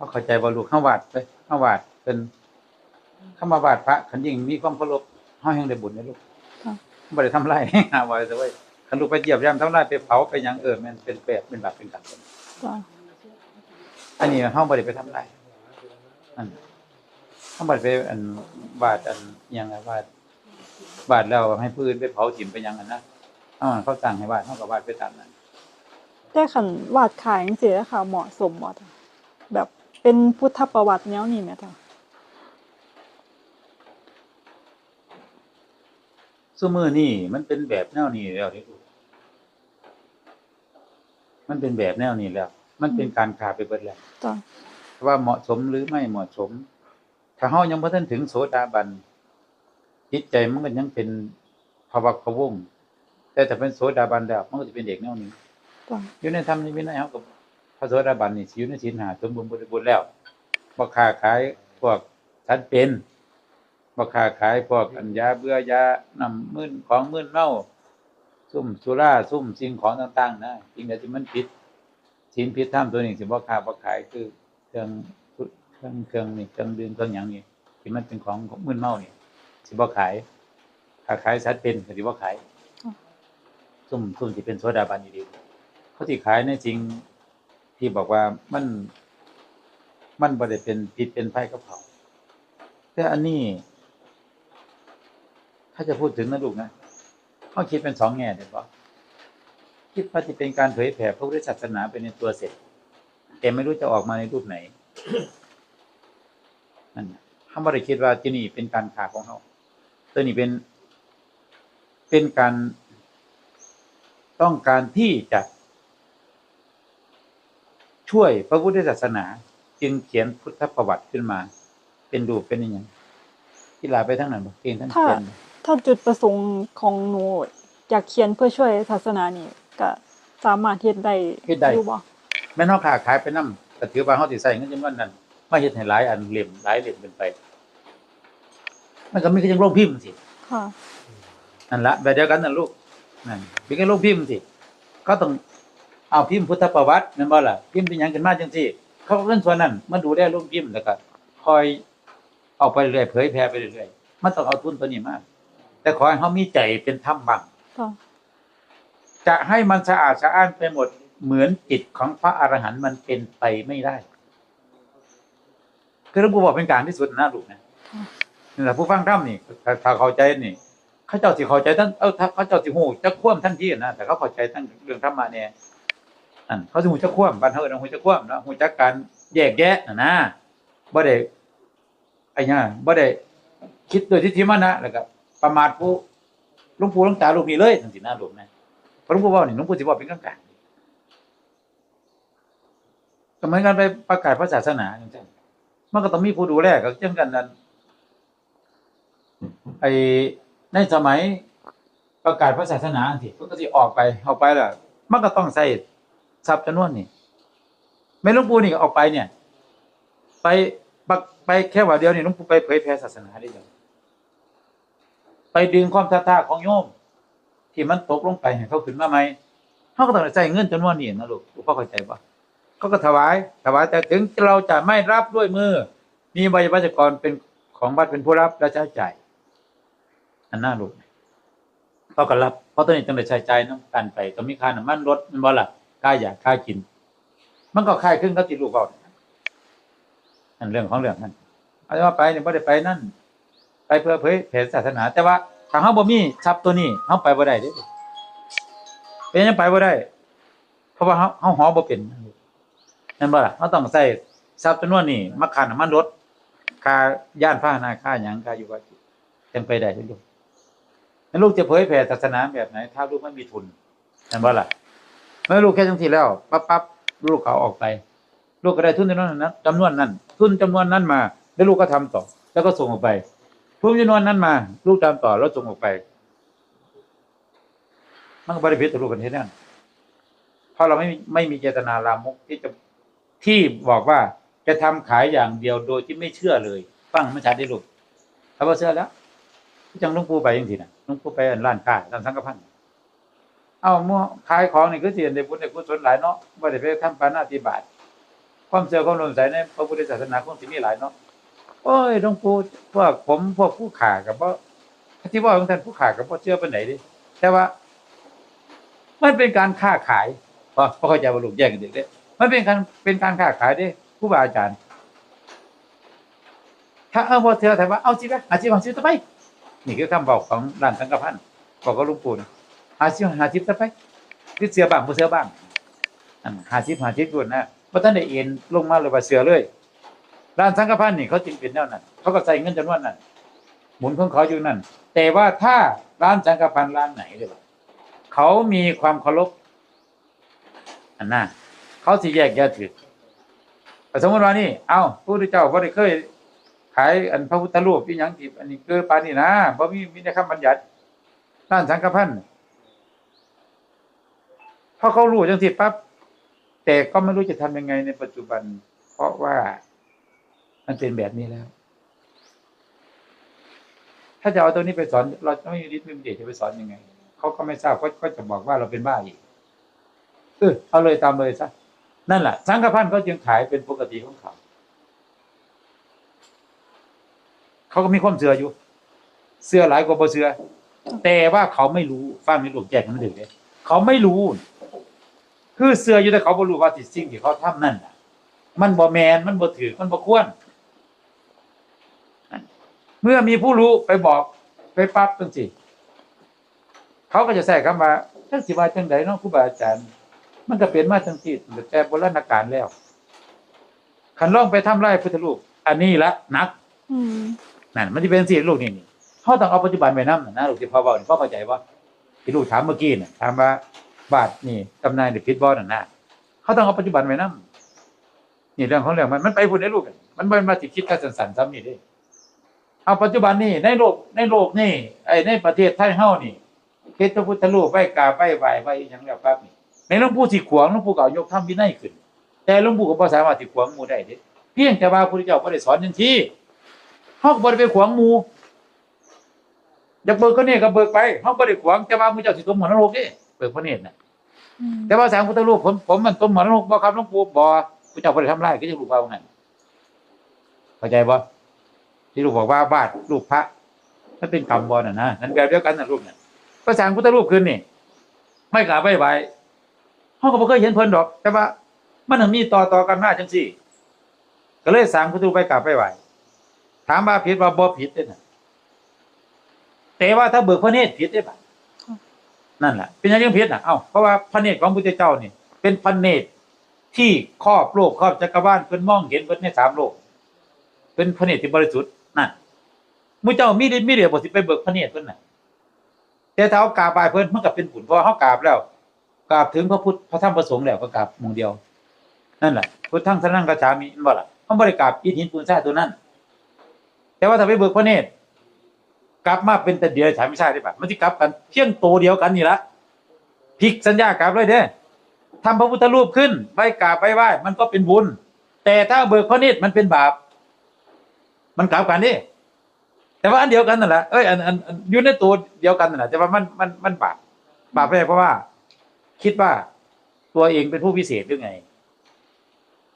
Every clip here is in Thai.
เขาเข้าใจว่าลูกเฮาวาดไปเฮาวาดเป็นเข้ามาวาดพระคันยิ่งมีความเคารพเฮาแห่งได้บุญนะลูกค่ะบ่ได้ทำลายหาไว้แต่ว่าคันลูกไปเหยียบย่ำทำลายไปเผาไปหยังเออแม่นเป็นแปดเป็นบาปเป็นกรรมจ้ะอันนี้เฮาบ่ได้ไปทำลายอันเฮาบ่ได้ไปอันวาดอันหยังอะวาดวาดแล้วให้ผู้อื่นไปเผาถิ่มไปหยังอันนะเฮาเขาสั่งให้วาดเฮาก็วาดไปตามนั้นแต่คันวาดขายจังซี่นะคะเหมาะสมบ่จ้ะแบบ เป็นพุทธประวัติแนวนี้แม่จ้ะซุมื้อนี้มันเป็นแบบแนวนี้แล้วเด้ลูกมันเป็นแบบแนวนี้แล้ว มันเป็นการค้าไปเบิดแล้วจ้ะว่าเหมาะสมหรือไม่เหมาะสม ถ้าเฮายังบ่ทันถึงโสดาบันจิตใจมันก็ยังเป็นภาวะพะวงแต่ถ้าเป็นโสดาบันแล้วมันก็จะเป็นเด็กแนวนี้จ้ะอยู่ในธรรมในวินัยเฮากับ พระโสดาบันนี่สิอยู่ในศีลห้าสมบูรณ์บริบูรณ์แล้วบ่ค้าขายพวกทัดเป็นบ่ค้าขายพวกอัญญาเบื่อยานำมึนของมึนเมาซุ่มสุราซุ่มสิ่งของต่างๆนะสิ่งใดที่มันผิดศีลผิดธรรมตัวนี้สิบ่ค้าบ่ขายคือเครื่องเครื่องเครื่องนี่เครื่องดื่มเครื่องหยังนี่ที่มันเป็นของของมึนเมานี่สิบ่ขายค้าขายสัตว์เป็นก็สิบ่ขายซุ่มซุ่มที่เป็นโสดาบันอยู่ดีเขาที่ขายในจริง ที่บอกว่ามัน มันบ่ได้เป็นพิษเป็นภัยกับเขา แต่อันนี้ ถ้าจะพูดถึงนะลูกนะเขาคิดเป็นสองแง่เด็ดบ่คิดว่าจะเป็นการเผยแผ่พระพุทธศาสนาไปในตัวเสร็จ แต่ไม่รู้จะออกมาในรูปไหนนั่นน่ะเขาไม่ได้คิดว่าที่นี่เป็นการขาของเขาตัวนี้เป็นเป็นการต้องการที่จะ ช่วยพระพุทธศาสนา จึงเขียนพุทธประวัติขึ้นมา เป็นรูปเป็นอย่างที่ลาไปทั้งนั้นบอกเองทั้งถ้าเขียนถ้าจุดประสงค์ของหนูอยากเขียนเพื่อช่วยศาสนานี่ก็สามารถเฮ็ดได้เฮ็ดได้อยู่บ่แม่นเฮาค้าขายไปนำก็ถือว่าเฮาสิใช้เงินจำนวนนั้นมาเฮ็ดให้หลายอันเล่มหลายเล่มเป็นไป มันก็มีคือจังโรงพิมพ์สิค่ะนั่นละแบบเดียวกันนั่นลูกนั่นมีกันโรงพิมพ์สิเขาต้อง เอาพิมพ์พุทธประวัตินั่นบ่ล่ะพิมพ์เป็นหยังขึ้นมาจังซี่ เขาก็เงินส่วนนั้นมาดูแลโรงพิมพ์แล้วก็คอยเอาไปเรื่อยเผยแพร่ไปเรื่อยๆมันต้องเอาทุนตัวนี้มาแต่ขอให้เฮามีใจเป็นธรรมบ้างค่ะจะให้มันสะอาดสะอ้านไปหมดเหมือนจิตของพระอรหันต์มันเป็นไปไม่ได้คือหลวงปู่บอกเป็นกลารที่สุดนะลูกนะค่ะนี่แหละผู้ฟังธรรมนี่ถ้าถ้าเข้าใจนี่เขาเจ้าสิเข้าใจทั้งเอ้าถ้าเขาเจ้าสิฮู้จะคว่ำทันทีนะแต่เขาเข้าใจทั้งเรื่องธรรมะเนี่ย อันเขาสิฮู้จะคว่ำบ้านเฮาเอิ้นฮู้จะคว่ำเนาะฮู้จักการแยกแยะนะนะบ่ได้ไอ้หยังบ่ได้คิดโดยทิฏฐิมานะแล้วก็ประมาทผู้หลวงปู่หลวงตาลูกนี่เลยจังซี่นะลูกนะพระหลวงปู่เว่านี่หลวงปู่สิบอกเป็นกลางๆก็เหมือนกันไปประกาศพระศาสนาอย่างเช่นมันก็ต้องมีผู้ดูแลก็เช่นกันนั้นไอ้ในสมัยประกาศพระศาสนาสิมันก็สิออกไปออกไปแล้วมันก็ต้องใส่ ทรัพย์จำนวนนี่แม่หลวงปู่นี่ก็ออกไปเนี่ย ไปปักไปแค่ว่าเดียวนี่หลวงปู่ไปเผยแผ่ศาสนาได้ยังไปดึงความศรัทธาของโยม ที่มันตกลงไปให้เขาขึ้นมาไหมเขาก็ต้องใช้เงินจำนวนนี้นะลูกลูกพ่อเข้าใจปะเขาก็ถวาย ถวายแต่ถึงเราจะไม่รับด้วยมือ มีใบวัจกรเป็นของวัดเป็นผู้รับและใช้จ่ายอันน่าลูกเขาก็รับเพราะตัวนี้ต้องได้ใช้จ่ายน้ำกันไปต้องมีค่าน้ำมันรถมันบ่ล่ะ ค่าอยากค่ากิน มันก็ค่ายขึ้นก็ติดลูกเขาอันเรื่องของเรื่องนั้นเอาว่าไปเนี่ยไม่ได้ไปนั่น ไปเพื่อเผยแผ่ศาสนา แต่ว่าถ้าเฮาบ่มีทรัพย์ตัวนี้เฮาไปบ่ได้เด้เป็นยังไปบ่ได้ เพราะว่าเฮาเฮาหอบ่เป็นนั่นบ่ล่ะเฮาต้องใช้ทรัพย์จำนวนนี้มาค่าน้ำมันรถค่าย่านพานะค่าหยังค่าอยู่ว่าจังไปได้เด้อลูกแล้วลูกจะเผยแผ่ศาสนาแบบไหน ถ้าลูกไม่มีทุนนั่นบ่ล่ะ มื่อลูกแค่จังซี่แล้วปั๊บปั๊บลูกเขาออกไป ลูกก็ได้ทุนจำนวนนั้นจำนวนนั้น ทุนจำนวนนั้นมา แล้วลูกก็ทำต่อ แล้วก็ส่งออกไปทุนจำนวนนั้นมา ลูกตามต่อแล้วส่งออกไป มันก็บริพิษต่อลูกกันเท่านั้นเพราะเราไม่ไม่มีเจตนาลามกที่จะที่บอกว่าจะทำขายอย่างเดียวโดยที่ไม่เชื่อเลยฟังไม่ชัดได้ลูกถ้าว่าเชื่อแล้วจังลุงปูไปยังทีนะลุงปูไปอันร้านค้าร้านสังฆพันธ์ เอาเมั่วขายของนี่คือเสียนในบุญในกุศลหลายเนาะไม่ได้ไปทำปานาติบาตความเชื่อความเลื่อมใสในพระพุทธศาสนาคงสิมีหลายเนาะโอ้ยหลวงปู่พวกผมพวกผู้ขากับบ่ที่ว่าของท่านผู้ขากับบ่เชื่อปานไหนดิแต่ว่า มันเป็นการค้าขายพอพอเข้าใจว่าลูกแยกกันเด็กเด้มันเป็นการเป็นการค้าขายเด้ครูบาอาจารย์ ถ้าเอาบ่เชื่อแต่ว่าเอาสิไปอาชีพของชีวิตต่อไปนี่คือคำบอกของร้านสังกพันธ์บอกกับลุงปู่นะ หาชิบหาชิบต่อไปคือเสือบ้างบ่เสือบ้างหาชิบหาชิบด่วนนะบ่ทันได้เอ็นลงมาเลยว่าเสือเลยร้านสังกพันธ์นี่เขาจึงเป็นแนวนั้นเขาก็ใส่เงินจำนวนนั้นหมุนของเขาอยู่นั่น แต่ว่าถ้าร้านสังกพันธ์ร้านไหนเลยเขามีความเคารพอันน่ะเขาสิแยกแยะถือสมมติว่านี่ เอ้าผู้ที่เจ้าบ่ได้เคยขายอันพระพุทธรูปที่ยังที่อันนี้เกิดปานี่นะบ่มีมีในคำบัญญัติด้านสังฆพันธ์ พอเขารู้จังสิปั๊บแต่ก็ไม่รู้จะทำยังไงในปัจจุบัน เพราะว่ามันเป็นแบบนี้แล้ว ถ้าจะเอาตัวนี้ไปสอน เราไม่มีฤทธิ์ไม่มีเดชจะไปสอนยังไงเขาก็ไม่ทราบเขาก็จะบอกว่าเราเป็นบ้าอีกเออเอาเลยตามเลยซะนั่นแหละสังฆพันธ์เขาจึงขายเป็นปกติของเขาเขาก็มีความเชื่ออยู่เชื่อหลายกว่าบ่เชื่อแต่ว่าเขาไม่รู้ฟังในหลวงแจกมันถึงเลยเขาไม่รู้ คือเชื่ออยู่แต่เขาบ่รู้ว่าที่สิ่งที่เขาทำนั่นน่ะ มันบ่แมนมันบ่ถือมันบ่ควรเมื่อมีผู้รู้ไปบอกไปปั๊บจังซี่เขาก็จะใส่คำว่าจังสิว่าจังไดเนาะครูบาอาจารย์ มันก็เป็นมาจังซี่แต่โบราณกาลแล้วคันลองไปทำลายพุทธรูปอันนี้ละหนักอืมนั่นมันจะเป็นสิ่งลูกนี่นี่เขาต้องเอาปัจจุบันไปนำนะลูกที่พ่อบอกนี่พ่อเข้าใจว่าที่ลูกถามเมื่อกี้น่ะถามว่า บาทนี่ตำนานหรือพิษบอนั่นนะเขาต้องเอาปัจจุบันไปนำนี่เรื่องของเรื่องมันมันไปพูดในลูกมันมันมาสิคิดกันสั่นๆซ้ำนี่ด้เอาปัจจุบันนี่ในโลกในโลกนี่ไอ้ในประเทศไทยเฮานี่เฮ็ดพระพุทธรูปไว้กาบไว้ไหว้ไว้อหยังแล้วปั๊บนี่ในหลวงปู่สิขวงหลวงปู่ก็เอายกธรรมวินัยขึ้น แต่หลวงปู่ก็บ่สามารถสิขวงมูได้เด้เพียงแต่ว่าพระพุทธเจ้าบ่ได้สอนจังซี่เฮาก็บ่ได้ไปขวงมูอยากเบิกก็เนี่ยก็เบิกไปเฮาบ่ได้ขวงแต่ว่ามื้อเจ้าสิตมหมอนรกเด้ เบิกพระเนตรน่ะอืมแต่ว่าสร้างพุทธรูปผมผมมันตมหมอนรกบ่ครับหลวงปู่บ่พระเจ้าบ่ได้ทำลายก็จะรู้ว่าว่างั้นเข้าใจบ่ที่ลูกบอกว่าบาดรูปพระมันเป็นกรรมบ่น่ะนะนั่นแบบเดียวกันน่ะรูปน่ะก็สร้างพุทธรูปขึ้นนี่ ไม่กราบไหว้ไหว้เฮาก็บ่เคยเห็นเพิ่นดอก แต่ว่า มันถึงมีต่อต่อกันมาจังซี่ ก็เลยสร้างพุทธรูปไปกราบไปไหว้ถามว่าผิดว่าบ่ผิดเด้น่ะแต่ว่าถ้าเบิกพระเนตรผิดได้ปะ นั่นแหละเป็นอย่างยังผิดน่ะเอ้าเพราะว่าพระเนตรของพระพุทธเจ้านี่ เป็นพระเนตรที่ครอบโลกครอบจักรวาลเพิ่นมองเห็นเพิ่นในสามโลก เป็นพระเนตรที่บริสุทธิ์นั่นมุเจ้ามีฤทธิ์มีเดียวบ่สิไปเบิกพระเนตรเพิ่นน่ะแต่ถ้าเอากราบไปเพิ่นมันก็เป็นผุนเพราะเฮากราบแล้วกราบถึงพระพุทธพระธรรมพระสงฆ์แล้วก็กราบมู่เดียว นั่นแหละพุทธังสนังกัจฉามินั่นบ่ล่ะเฮาบ่ได้กราบอิฐหินปูนทราตัวนั้น แต่ว่าถ้าไปเบิกพระเนตร กลับมาเป็นแต่เดียวฉายไม่ใช่ได้ป่ะมันจะกลับกันเพียงโตเดียวกันนี่ละพลิกสัญญากลับเลยเด้ทำพระพุทธรูปขึ้นไหว้กราบไหว้ไหว้มันก็เป็นบุญ แต่ถ้าเบิกพระเนตรมันเป็นบาป มันกลับกันนี่แต่ว่าอันเดียวกันนั่นแหละเอ้ยอันอันอันอยู่ในตัวเดียวกันนั่นแหละแต่ว่ามันมันมันบาปบาปไปเพราะว่า คิดว่าตัวเองเป็นผู้พิเศษหรือไง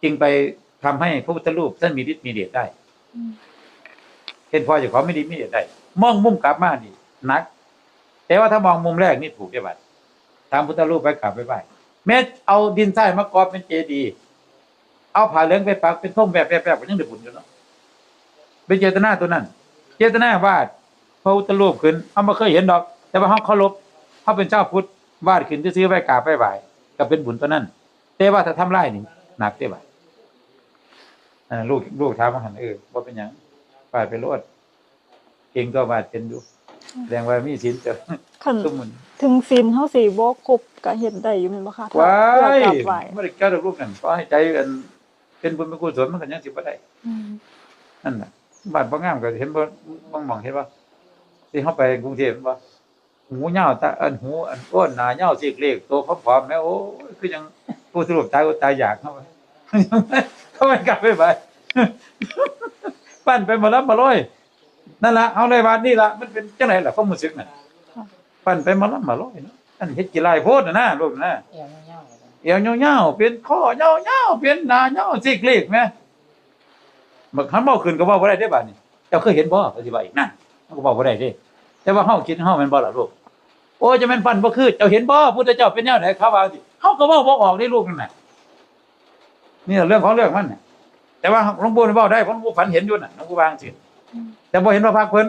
จึงไปทำให้พระพุทธรูปท่านมีฤทธิ์มีเดชได้ เห็นพอจะขอไม่ดีไม่เด็ดได้มองมุมกลับมานี่หนัก แต่ว่าถ้ามองมุมแรกนี่ถูกได้บัดตามพุทธรูปไปกลับไปไหวแม้เอาดินทรายมากรอบเป็นเจดีย์เอาผ้าเหลืองไปปักเป็นท่งแบบแบบแบบยังได้บุญอยู่เนาะเป็นเจตนาตัวนั้น เจตนาวาดพระพุทธรูปขึ้นเอามาเคยเห็นดอก แต่ว่าเขาเคารพเขาเป็นเจ้าพุทธวาดขึ้นที่ซื้อไว้กราบไปไหว้ก็เป็นบุญตัวนั้น แต่ว่าถ้าทำไร่นี่หนักได้บัดอ่าลูกลูกถามาหันเออว่าเป็นยัง วาดไปโลดเก่งก็วาดเป็นอยู่แสดงว่ามีศีลแต่คันตุ้มมันถึงศีลเฮาสิบ่ครบก็เฮ็ดได้อยู่แม่นบ่คะถ้าว้าเพื่อยกราบไหว้ไม่ได้แก้ดอกลูกนั่นก็ให้ใจอันเป็นบุญเป็นกุศลมันก็ยังสิบ่ได้อืมนั่นน่ะบ้านบ่งามก็เห็นบ่บางหม่องเห็นบ่ที่เฮาไปกรุงเทพบ่หูยาวตาอันหูอันอ้วนหน้ายาวสิเลขโตผอมๆแม่โอ้ยคือยังผู้สรุปตายอดตายอยากเข้าไปเขาไม่กลับไปไป ปั้นไปมดแล้วมาร้อยนั่นละเอาเลยว่านี่ละมันเป็นจังไดล่ะความรู้สึกน่ะปั้นไปมาล้ำมาร้อยเนาะอันเฮ็ดกี่ลายโพดน่ะนะลูกนะเอียงเงี้ยวๆเลยเอวยาวๆเป็นข้อยาวๆเป็นหน้ายาวซิกเลกแม่บักคันเว้าขึ้นก็เว้าบ่ได้เด้บัดนี้เจ้าเคยเห็นบ่ก็สิว่าอีกนั่นมันก็เว้าบ่ได้เด้ แต่ว่าเฮาคิดเฮาม่นบ่ล่ะลูกโอ้จะแม่นฟันบ่คือเจ้าเห็นบ่พุทธเจ้าเป็นแนวไหนเขาว่าสิเฮาก็เว้าบ่ออกได้ลูกนั่นน่ะนี่เรื่องของเรื่องมันน่ะ แต่ว่าหลวงปู่นี่เว้าได้เพราะหลวงปู่ฝันเห็นอยู่น่ะหลวงปู่วาจังซี่แต่บ่เห็นว่าพักเพิ่น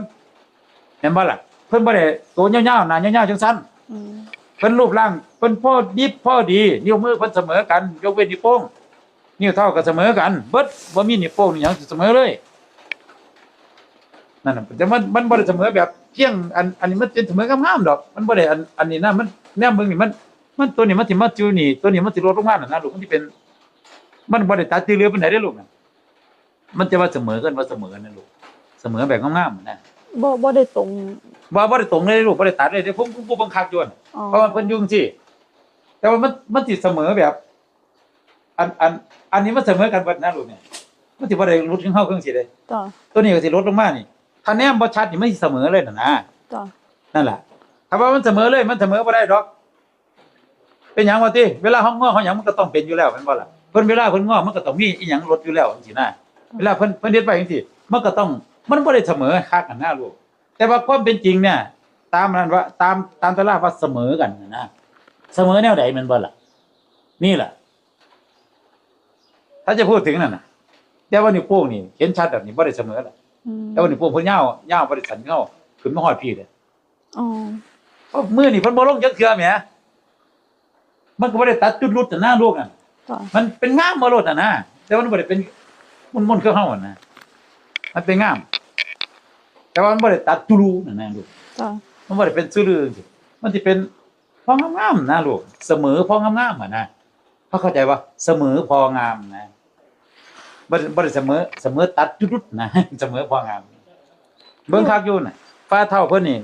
เห็นบ่ล่ะเพิ่นบ่ได้ตัวยาวๆหน้ายาวๆจังซั่นอืมเพิ่นรูปร่างเพิ่นพอดิบพอดี นิ้วมือเพิ่นเสมอกัน ยกเว้นนิ้วโป้งนิ้วเท่าก็เสมอกัน เบิดบ่มีนิ้วโป้งนี่หยังสิเสมอเลยนั่นน่ะแต่มันมันบ่ได้เสมอแบบเพียงอันอันนี้มันเป็นเสมองามๆดอก มันบ่ได้อันอันนี้นะมันแนมเบิ่งนี่มัน มันตัวนี้มันสิมาจูนี่ตัวนี้มันสิลดลงมาน่ะนะลูกมันสิเป็น มันบ่ได้ตัดที่เรือปานใดเด้อลูกน่ะ มันจะว่าเสมอกันว่าเสมอกันนะลูกเสมอแบบงามๆนะบ่บ่ได้ตรงว่าบ่ได้ตรงเลยลูกบ่ได้ตัดเลยเด้ผมผมผมบังคับอยู่น่ะอ๋อเพราะว่าเพิ่นยุ่งสิแต่ว่ามันมันสิเสมอแบบ อันอัน อันนี้มันเสมอกันเบิดนะลูกเนี่ยมันสิบ่ได้ลดถึงเฮาเครื่องสิเด้จ้ะตัวนี้ก็สิลดลงมานี่ถ้าแนมบ่ชัดนี่มันสิเสมอเลยน่ะนะจ้ะนั่นแหละถ้าว่ามันเสมอเลย มันเสมอบ่ได้ดอก เป็นหยังว่าติเวลาเฮางอเฮาหยังมันก็ต้องเป็นอยู่แล้วแม่นบ่ล่ะเพิ่นเวลาเพิ่นงอมันก็ต้องมีอีหยังลดอยู่แล้วจังซี่นะ เวลาเพิ่นเพิ่นเฮ็ดไปจังซี่มันก็ต้องมันบ่ได้เสมอคักกันนะลูกแต่ว่าความเป็นจริงเนี่ย ตามนั้นว่าตามตามตารางว่าเสมอกันน่ะนะเสมอแนวใดแมันบ่ล่ะ นี่แหละถ้าจะพูดถึงนั่นน่ะ แต่ว่านิ้วโป้งนี่เห็นชัดแบบนี้บ่ได้เสมอล่ะอืมแต่ว่านิ้วโป้งเพิ่นยาวยาวบ่ได้สันเงาขึ้นมาฮอดพี่เลย อ๋อเพราะมือนี่เพิ่นบ่ลงจักเทื่อแหมมันก็บ่ได้ตัดจุดรุดแต่หน้าลูกอะจ้ะมันเป็นงามบ่ลดอะนะแต่ว่ามันบ่ได้เป็น มุนๆคือเฮาอะนะมันเป็นงาม แต่ว่ามันบ่ได้ตัดจุรูนั่นนะลูกจ้ะมันบ่ได้เป็นซื่อลือสิมันสิเป็นพองามๆนะลูกเสมอพองามๆอะนะเพราะเข้าใจว่าเสมอพองามนะบ่ได้บ่ได้เสมอเสมอตัดจุดๆนะเสมอพองาม เบิ่งคักอยู่น่ะฟ้าเท่าเพิ่นนี่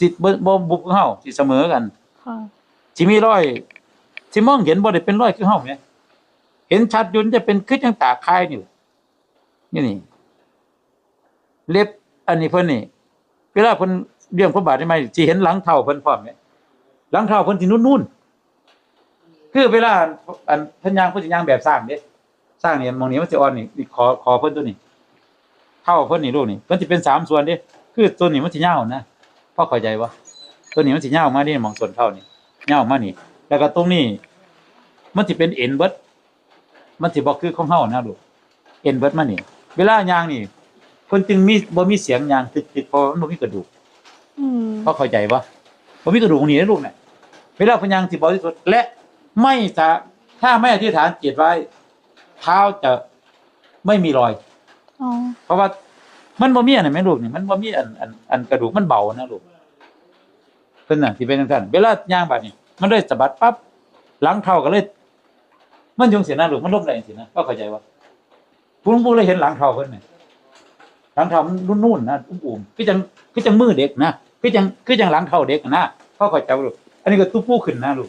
สิบ่บ่บุกคือเฮาสิเสมอกันค่ะสิมีรอยสิมองเห็นบ่ได้เป็นรอยคือเฮาแหมเห็นชัดอยุ่นจะเป็นคือจังตาคายนี่ นี่นี่เล็บอันนี้เพิ่นนี่เวลาเพิ่นเลี้ยงพระบาทได้ไหมสิเห็นหลังเท้าเพิ่นพร้อมเนี่ยหลังเท้าเพิ่นสินุ่นๆคือเวลาอันเพิ่นยางเพิ่นสิยางแบบสร้างเด้สร้างเนี่ยมองนี้มันสิอ่อนนี่นี่ขอขอเพิ่นตัวนี้เท้าเพิ่นนี่ลูกนี่เพิ่นสิเป็นสามส่วนเด้คือตัวนี้มันสิยาวนะพ่อเข้าใจบ่ตัวนี้มันสิยาวมานี่มองส่วนเท้านี่ยาวมานี่ แล้วก็ตรงนี้ มันสิเป็นเอ็นเบิดมันสิบ่คือของเฮานะลูกเอ็นเบิดมานี่ เวลาย่างนี่เพิ่นจึงมีบ่มีเสียงย่างติดๆเพราะมันบ่มีกระดูกอืมพอเข้าใจปะผมมีกระดูกนี่นะลูกเนี่ยเวลาพยังสิบริสุทธิ์และไม่จะถ้าไม่อธิษฐานจิตไว้ เท้าจะไม่มีรอย อ๋อเพราะว่ามันบ่มีอันไหนแม่ลูกนี่มันบ่มีอันอันอันกระดูกมันเบานะลูกเพิ่นน่ะที่เป็นจังซั่นเวลาย่างบาดนี่มันเลยสะบัดปั๊บหลังเท้าก็เลย มันยงเสียนะลูกมันล้มได้จังซี่นะก็เข้าใจว่า ผู้หลวงปู่เลยเห็นหลังเท้าเพิ่นนี่หลังเท้ามันนุ่นๆนะอุ้มๆคือจังคือจังมือเด็กนะคือจังคือจังหลังเท้าเด็กนะพ่อเข้าใจบ่ลูกอันนี้ก็ตุ๊ปูขึ้นนะลูก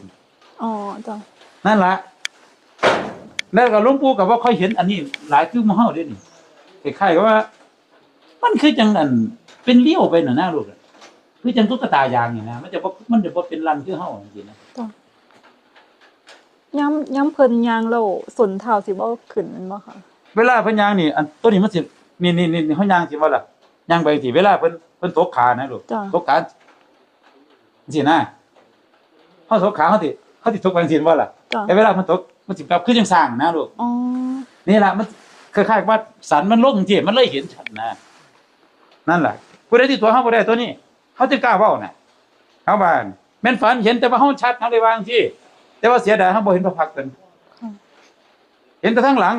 อ๋อจ้ะนั่นละแล้วก็หลวงปู่กับว่าเขาเห็น อันนี้ หลายคือมาเฮาเด้นี่คล้ายๆกับว่า มันคือจังอันเป็นเลี้ยวไปน่ะนะลูกอะคือจังตุ๊กตายางนี่นะมันจะบ่มันจะบ่เป็นรันคือเฮาจริงๆนะย้ำย้ำเพิ่นยางแล้วสนเท้าสิบ่ขึ้นแม่นบ่ค่ะ เวลาเพิ่นยางนี่อันตัวนี้มันสินี่นี่นี่เฮายางสิว่าล่ะยางไปสิเวลาเพิ่นเพิ่นตกขานะลูกจ้ะ ตกขาสินะเฮาตกขาเฮาสิเฮาสิตกไปจังซี่บ่ล่ะจ้ะแต่เวลามันตกมันสิแบบคือจังสร้างนะลูกอ๋อนี่แหละมันคล้ายๆว่าสันมันลงที่มันเลยเห็นชัดนะนั่นแหละผู้ใดที่ตัวเฮาบ่ได้ตัวนี้เขาจะกล้าเว้าน่ะเขาบ้านแม่นฝันเห็นแต่ว่าเฮาชัดเฮาได้วางที่แต่ว่าเสียดายเฮาบ่เห็นพระพักตร์เพิ่น เห็นแต่ทั้งหลัง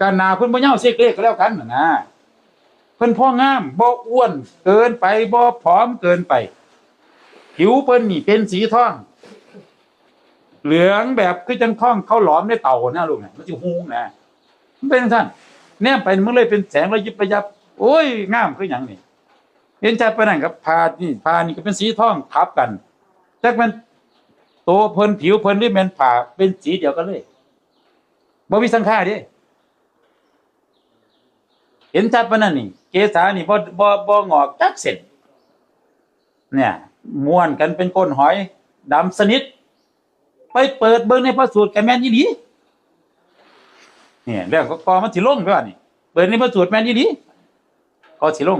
การหน้าเพิ่นบ่ยาวเสกเลขก็แล้วกันน่ะนะเพิ่นพองามบ่อ้วนเกินไปบ่ผอมเกินไป ผิวเพิ่นนี่เป็นสีทอง เหลืองแบบคือจังท่องเขาหลอมในเต่านะลูกน่ะมันสิฮูงนะมันเป็นท่านแนมไปมันเลยเป็นแสงระยิบระยับ โอ้ยงามคืออย่างนี้เห็นชัดไปนั่นกับพานี่พานี่ก็เป็นสีทองทับกันจักมันโตวเพิ่นผิวเพิ่นนี่แม่นผ่าเป็นสีเดียวกันเลยบ่มีสังขารดิ เห็นชัดปานนั้นนี่เกษานี่บ่บ่บ่งอกจักเส้นเนี่ยม้วนกันเป็นก้นหอยดำสนิท ไปเปิดเบิ่งในพระสูตรแกแม่นยี่หลีเนี่ยเรื่องก็กอมันสิลงไปว่านี่เปิดในพระสูตรแม่นยี่หลีก็สิลง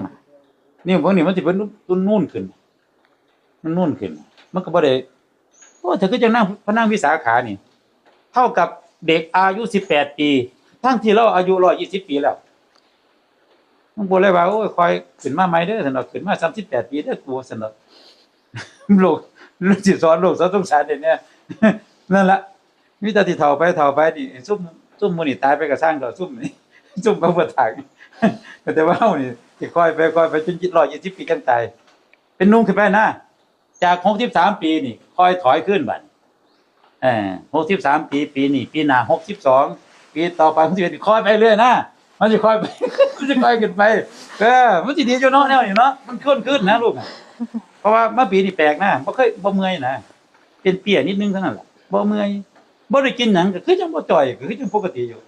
นี่พวกนี้มันสิเป็นตุ้นนู่นขึ้น มันนู่นขึ้น มันก็บ่ได้โอ้เธอก็จะนั่งพนั่งวิสาขานี่ เท่ากับเด็กอายุสิบแปดปี ทั้งที่เราอายุร้อยยี่สิบปีแล้ว มันบอกเลยว่าโอ้ยคอยขึ้นมาใหมเด้อสนอขึ้นมาสามสิบแปดปีเด้อกูสนอโลกลูกจิตสอนโลกสอนสงสารเด็กเนี่ยนั่นละมิตรที่เท่าไปเท่าไปนี่ซุ่มซุ่มมือนี่ตายไปกับสร้างต่อซุ่มนี่ซุ่มพระพุทธทางแต่ว่าเนี่ที่คอยไปคอยไปจนร้อยยี่สิบปีกันตายเป็นนุ่งขึ้นไปนะจากหกสิบสามปีนี่คอยถอยขึ้นบัดเออหกสิบสามปีปีนี้ปีหน้าหกสิบสองปีต่อไปหกสิบเอ็ดคอยไปเรื่อยนะมันจะคอยไป มันจะคอยขึ้นไป เออ มันจะดีอยู่เนาะแนวนี้เนาะ มันขึ้นขึ้นนะลูก เพราะว่าเมื่อปีนี่แปลกนะบ่เคยบ่เมื่อยนะ เป็นเปียนิดนึงเท่านั้นแหละบ่เมื่อยบ่ได้กินหยังก็คือจังบ่จ่อยก็คือจังปกติอยู่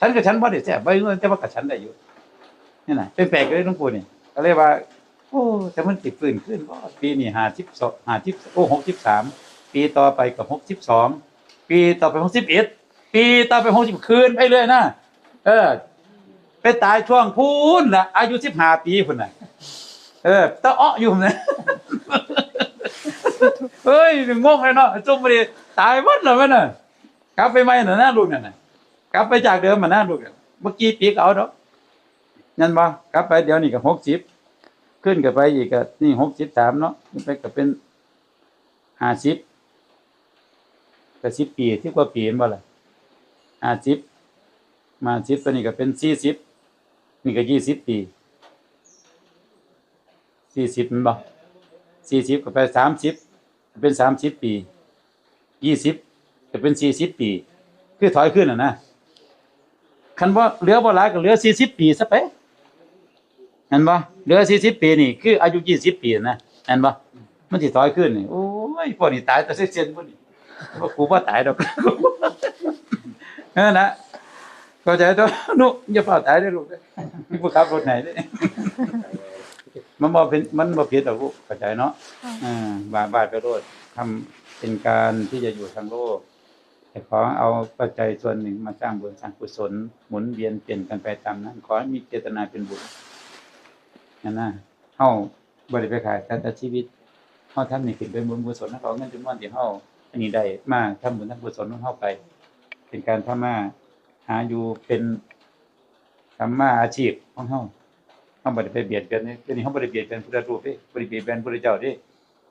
ฉันกับฉันบ่ได้แซ่บบ่เงินแต่ว่ากับฉันได้อยู่ นี่นะเป็นแปลกเลยหลวงปู่นี่ก็เลยว่า โอ้ แต่มันติดฟื้นขึ้นบ่ปีนี้52 50โอ้63ปีต่อไปกับหกสิบสอง ปีต่อไปหกสิบเอ็ด ปีต่อไปหกสิบคืนไปเรื่อยนะ เออ ไปตายช่วงพูนละอายุสิบห้าปีพุ่นน่ะเออตะอ้ออยู่นะเฮ้ยงงเลยเนาะจุ่มไปตายหมดเลยมันน่ะกลับไปใหม่น่ะนะลูกนั่นน่ะกลับไปจากเดิมมานะลูกน่ะเมื่อกี้ปีกเอาเนาะนั่นบ่กลับไปเดี๋ยวนี้ก็หกสิบขึ้นกับไปอีกก็นี่หกสิบสามเนาะขึ้นไปก็เป็นห้าสิบก็สิบปีที่กว่าปีเห็นบ่ล่ะห้าสิบมาสิบตัวนี้ก็เป็นสี่สิบ นี่ก็ยี่สิบปีสี่สิบมันบ่สี่สิบก็ไปสามสิบเป็นสามสิบปียี่สิบก็เป็นสี่สิบปี คือถอยขึ้นอะนะคันว่าเหลือบ่หลายก็เหลือสี่สิบปีซะไปเห็นบ่เหลือสี่สิบปีนี่คืออายุยี่สิบปีนะเห็นบ่มันสิถอยขึ้นนี่โอ้ยพวกนี้ตายแต่เสียนพวกนี้ว่ากูว่าตายดอกเออนะ เข้าใจตัวนุอย่าเฝ้าตายได้อลูกเด้อผู้ขับรถไหนเด้อมันบ่เป็นมันบ่ผิดดอกลูกเข้าใจเนาะอ่าบาบาดไปโลดทำเป็นการที่จะอยู่ทางโลกแต่ขอเอาปัจจัยส่วนหนึ่งมาสร้างบุญสร้างกุศลหมุนเวียนเปลี่ยนกันไปตามนั้นขอให้มีเจตนาเป็นบุญนั่นนะเฮาบ่ได้ไปขายแต่แต่ชีวิตเฮาทำนี่ขึ้นเป็นบุญกุศลนะขอเงินจำนวนที่เฮาอันนี้ได้มาทำบุญทำกุศลของเข้าไป เป็นการทำมา หาอยู่เป็นทำมาอาชีพของเขาเขาบ่ได้ไปเบียดเบียนนี่เดี๋ยวนี้เขาบ่ได้เบียดเบียนพุทธรูปเด้บ่ได้เบียดเบียนพระเจ้าเด้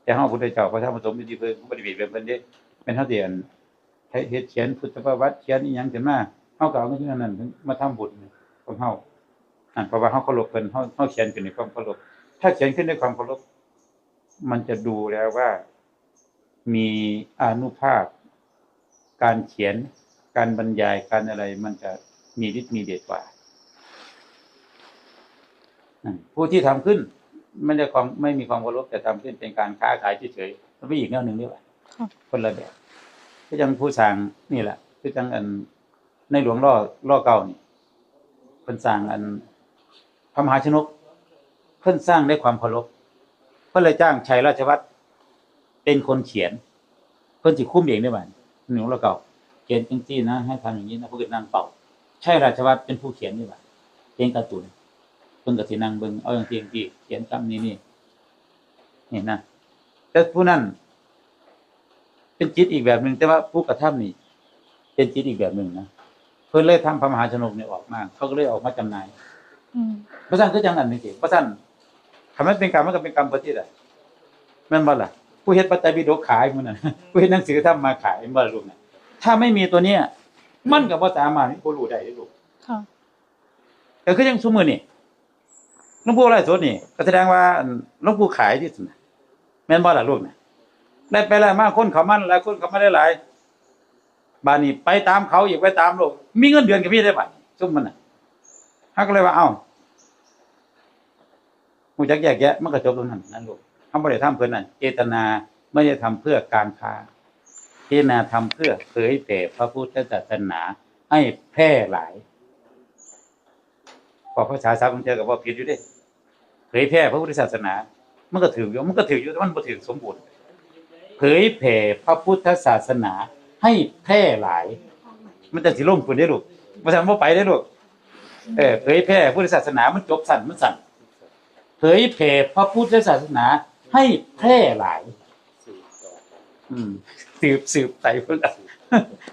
แต่เฮาพุทธเจ้าพระธรรมสมอยู่ที่เพิ่นเขาบ่ได้เบียดเบียนเพิ่นเด้เป็นเฮาที่อันให้เฮ็ดเขียนพุทธประวัติเขียนอีหยังขึ้นมาเฮาก็เอาเงินที่นั้นมาทำบุญของเฮาอันเพราะว่าเฮาเคารพเพิ่นเฮาเฮาเขียนขึ้นในความเคารพถ้าเขียนขึ้นด้วยความเคารพมันจะดูแล้วว่ามีอนุภาพการเขียน การบรรยายการอะไรมันจะมีฤทธิ์มีเดชกว่าอืมผู้ที่ทำขึ้น ไม่ได้ความไม่มีความเคารพแต่ทำขึ้นเป็นการค้าขายเฉยๆมันเป็นอีกแนวหนึ่งด้วยค่ะคนละแบบก็ยังผู้สร้างนี่แหละคือจังอันในหลวงล่อล่อเก่านี่เพิ่นสร้างอันพระมหาชนก เพิ่นสร้างด้วยความเคารพเพิ่นเลยจ้างชัยราชวัตรเป็นคนเขียน เพิ่นสิคุ้มเองได้บ่าหนูแล้วเก่า เขียนจังซี่นะให้ทำอย่างนี้นะเพิ่นก็นั่งเป่า ใช่ราชวัตรเป็นผู้เขียนนี่บ่าเขียนการ์ตูนเพิ่นก็สินั่งเบิ่งเอาอย่างที่อย่างที่เขียนคำนี้นี่นี่นะแต่ผู้นั้นเป็นจิตอีกแบบหนึ่งแต่ว่าผู้กระทำนี่เป็นจิตอีกแบบหนึ่งนะเพิ่นเลยทำพระมหาชนกนี่ออกมาเขาก็เลยออกมาจำหน่ายอืมพระท่านคือจังอันนี้สิพระท่านคำนั้นเป็นกรรมมันก็เป็นกรรมปฏิอะแม่นบ่ล่ะผู้เฮ็ดปัจจัยบิดกขายมันน่ะผู้เฮ็ดหนังสือทำมาขายแม่นบ่ล่ะลูกน่ะ ถ้าไม่มีตัวเนี้ยมันก็บ่สามารถบ่รู้ได้เด้อลูกค่ะ ก็คือจังซุมื้อนี่หลวงปู่ไร่สดนี่ก็แสดงว่าอันหลวงปู่ขายที่สุดน่ะแม่นบ่ล่ะลูกน่ะได้ไปแล้วมาคนเขามันหลายคนเขามาได้หลายบานนี้ไปตามเขาอีกไปตามโลกมีเงินเดือนก็มีได้บัดซุมมันน่ะฮักก็เลยว่าเอ้าหูจักแยกแยะมันก็จบตรงนั้นนั่นลูกทำบริธรรมเพื่อนนั่นเจตนาไม่ได้ทำเพื่อการค้า เจตนาทำเพื่อเผยแผ่พระพุทธศาสนาให้แพร่หลายพอภาษาสากลเจอกับว่าผิดอยู่ดิเผยแพร่พระพุทธศาสนา มันก็ถืออยู่มันก็ถืออยู่แต่มันบ่ถือสมบูรณ์เผยแผ่พระพุทธศาสนาให้แพร่หลาย มันจะสิล่มคุณได้ลูกมาทำว่าไปได้ลูกเออเผยแพร่พุทธศาสนามันจบสั่นมันสั่นเผยแผ่พระพุทธศาสนาให้แพร่หลาย อืมสืบสืบไต่เพิ่น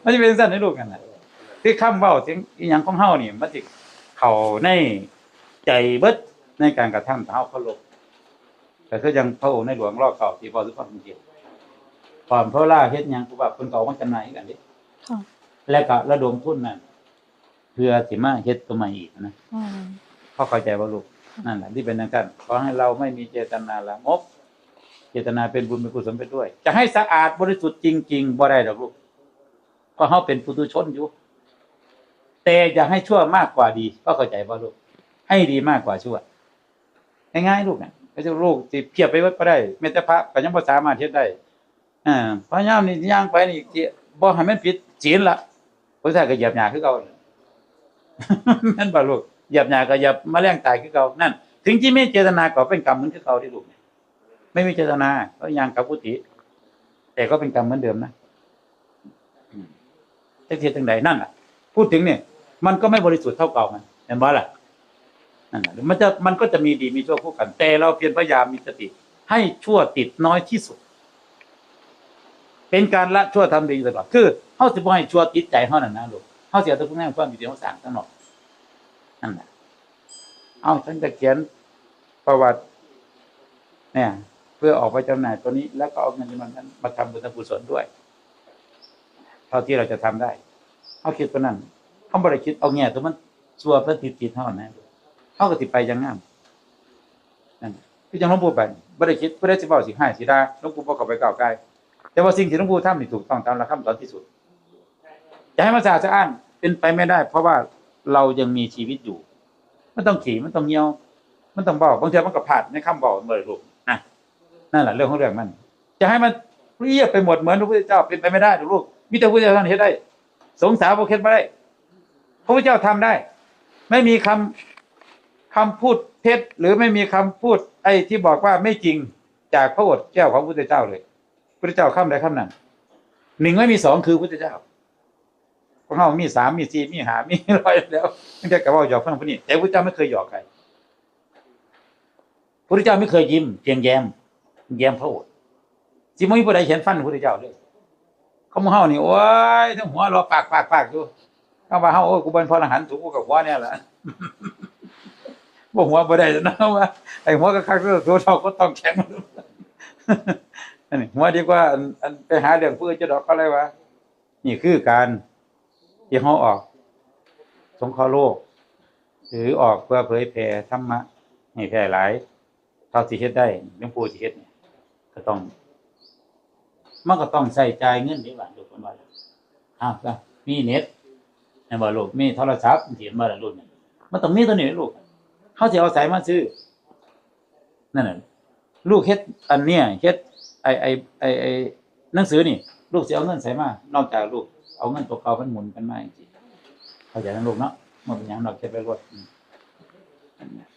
มันจะเป็นสั่นให้ลูกกันนะคือคำเว้าเสียงอีหยังของเฮานี่มันสิเข้าในใจเบิดในการกระทำเฮาเคารพแต่คือยังพระองค์ในหลวงรอเก่าที่พอสุภาพจริงๆความเพราะล่าเฮ็ดหยังกูว่าเพิ่นก็เอามาจำหน่ายกันเดิค่ะแล้วก็ระดมทุนนั่นเพื่อสิมาเฮ็ดตัวใหม่อีกนะอืมพ่อเข้าใจว่าลูกนั่นแหละที่เป็นนักการขอให้เราไม่มีเจตนาละงบ เจตนาเป็นบุญเป็นกุศลไปด้วย จะให้สะอาดบริสุทธิ์จริง ๆบ่ได้ดอกลูกเพราะเขาเป็นปุถุชนอยู่ แต่อย่าให้ชั่วมากกว่าดี ก็เข้าใจว่าลูก ให้ดีมากกว่าชั่วง่ายๆลูกเนี่ยไม่ใช่ลูกสิเพียบไปวัดก็ได้แม้แต่พระก็ยังภาษามาเฮ็ดได้อ่าพระยามนี่ย่างไปนี่บ่ให้มันผิดศีลละพุทธะก็หยียบหญ้าคือเก่านั่นบ่ลูกหยียบหญ้าก็หยียบแมลงตายคือเก่านั่น ถึงที่ไม่เจตนาก็เป็นกรรมเหมือนคือเก่าที่ลูกเนี่ย ไม่มีเจตนา ก็ยังกับพุทธิแต่ก็เป็นกรรมเหมือนเดิมนะอืมแต่เทียจังใดนั่นแหละพูดถึงเนี่ย มันก็ไม่บริสุทธิ์เท่าเก่ามันเห็นบ่ล่ะนั่นแหละมันจะมันก็จะมีดีมีชั่วคู่กัน แต่เราเพียรพยายามมีสติ ให้ชั่วติดน้อยที่สุด เป็นการละชั่วทำดีตลอดคือเฮาสิบ่ให้ชั่วติดใจเฮานั่นนะลูกเฮาเสียตัวพวกนั้นความอยู่ที่เฮาสร้างทั้งหมดนั่นแหละเอาฉันจะเขียนประวัติ เนี่ย เพื่อออกไปจำหน่ายตัวนี้ แล้วก็เอาเงินจำนวนนั้นมาทำบุญกุศลด้วย เท่าที่เราจะทำได้เขาคิดตัวนั้นเขาบริคิดเอาแง่ตัวมันชัวเพื่อติดติดเท่านั้นเขาก็ติดไปอยังงามนั่นคือจังหลวงปู่ไปบริคิดเพื่อได้สิบเอาสิห้สิดาหลวงปู่บอกเขาไปเก้าไกลแต่ว่าสิ่งที่หลวงปู่ทำนี่ถูกต้องตามหลักคำสอนที่สุดจะให้มันสะอาดสะอ้านเป็นไปไม่ได้ เพราะว่าเรายังมีชีวิตอยู่ มันต้องขี่มันต้องเงียว มันต้องบอกบางทีมันก็ผ่านในคำบอกเมื่อลูก นั่นแหละเรื่องของเรื่องมัน จะให้มันเรียบไปหมดเหมือนพระพุทธเจ้าเป็นไปไม่ได้หรอกลูกมีแต่พระพุทธเจ้าท่านั้นเฮ็ดได้ สงสารพระเคล็ดไม่ได้พระพุทธเจ้าทำได้ ไม่มีคำคำพูดเท็จหรือไม่มีคำพูด ไอ้ที่บอกว่าไม่จริงจากพระโอษฐ์แก้วของพระพุทธเจ้าเลยพระพุทธเจ้าคำใดคำนั้นหนึ่งไม่มีสองคือพระพุทธเจ้าพวกเรามีสามมีสี่มีห้ามีร้อยแล้วไม่ใช่กับว่าหยอกเพื่อนคนนี้แต่พระพุทธเจ้าไม่เคยหยอกใครพระพุทธเจ้าไม่เคยยิ้มเพียงแย้ม แย้มพระโอษฐ์สิม่มีผู้ใดเห็นฟันพระพุทธเจ้าเลยเขามาเฮานี่โอ้ยทั้งหัวราะปากปากปากอยู่เขาว่าเฮาโอ้ยกูเป็นพระอรหันต์ถูกกูกับหัวเนี่ยแหละบ่หัวบ่ได้นะว่าไอ้หัวก็คักตัวเราก็ต้องแข็งอันนี้หัวดีกว่าอันไปหาเรื่องผู้อื่นจะดอกก็เลยวะนี่คือการที่เฮาออก สงเคราะห์โลก หรือออกเพื่อเผยแผ่ธรรมะให้แพร่หลายเท่าที่เฮ็ดได้หลวงปู่สิเฮ็ดเนี่ย ก็ต้องมันก็ต้องใส่ใจเงินดีกว่าลูกคนว่าอ้าวก็มีเน็ตในบ่ลูกมีโทรศัพท์เห็นบ่ล่ะลูกเนี่ยมันต้องมีตัวนี้ลูกเขาสิเอาสายมาซื้อนั่นน่ะลูกเฮ็ดอันเนี้ยเฮ็ดไอไอไอไอหนังสือนี่ ลูกสิเอาเงินใส่มานอกจากลูกเอาเงินตัวเก่ามันหมุนกันมาจริงเข้าใจนะลูกเนาะมันเป็นหยังดอกเฮ็ดไปรวดอืมนั่นน่ะ